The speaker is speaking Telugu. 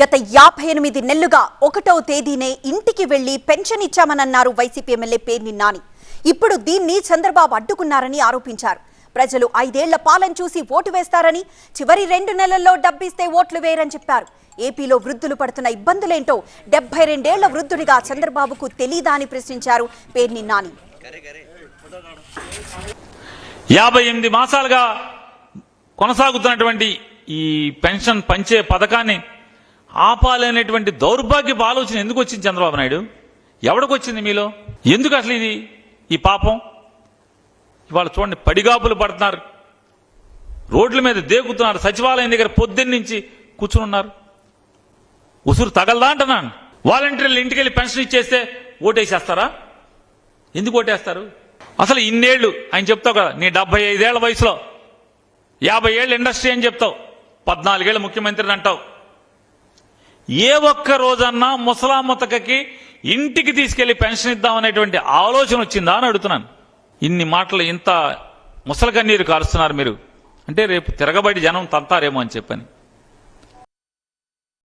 గత యాభై ఎనిమిది నెలలుగా ఒకటో తేదీనే ఇంటికి వెళ్ళి పెన్షన్ ఇచ్చామనన్నారు వైసీపీ ఎమ్మెల్యే పేర్ని నాని. ఇప్పుడు దీన్ని చంద్రబాబు అడ్డుకున్నారని ఆరోపించారు. ప్రజలు ఐదేళ్ళ పాలన చూసి ఓటు వేస్తారని చివరి రెండు నెలల్లో డబ్బిస్తే ఓట్లు వేయరని చెప్పారు. ఏపీలో వృద్ధులు పడుతున్న ఇబ్బందులేంటో డెబ్బై రెండేళ్ళ వృద్ధుడిగా చంద్రబాబుకు తెలీదా అని ప్రశ్నించారు పేర్ని నాని. యాభై ఎనిమిది మాసాలుగా కొనసాగుతున్నటువంటి ఈ పెన్షన్ పంచే పథకాన్ని ఆపాలనేటువంటి దౌర్భాగ్యపు ఆలోచన ఎందుకు వచ్చింది చంద్రబాబు నాయుడు? ఎవడికి వచ్చింది మీలో? ఎందుకు అసలు ఇది? ఈ పాపం? ఇవాళ చూడండి పడిగాపులు పడుతున్నారు. రోడ్ల మీద దేగుతున్నారు. సచివాలయం దగ్గర పొద్దున్న నుంచి కూర్చుని ఉన్నారు. ఉసురు తగలదా అంటున్నాను వాలంటీర్లు ఇంటికి వెళ్ళి పెన్షన్ ఇచ్చేస్తే ఓటేసేస్తారా? ఎందుకు ఓటేస్తారు? అసలు ఇన్నేళ్ళు ఆయన చెప్తావు కదా నీ డెబ్బై ఐదేళ్ళ వయసులో యాభై ఏళ్ళు ఇండస్ట్రీ అని చెప్తావు పద్నాలుగేళ్ళు ముఖ్యమంత్రిని అంటావు. ఏ ఒక్క రోజన్నా ముసలామతకకి ఇంటికి తీసుకెళ్ళి పెన్షన్ ఇద్దామనేటువంటి ఆలోచన వచ్చిందా అని అడుగుతున్నాను. ఇన్ని మాటలు ఇంత ముసలి కన్నీరు కారుస్తున్నారు మీరు. అంటే రేపు తిరగబడి జనం తంతారేమో అని చెప్పని.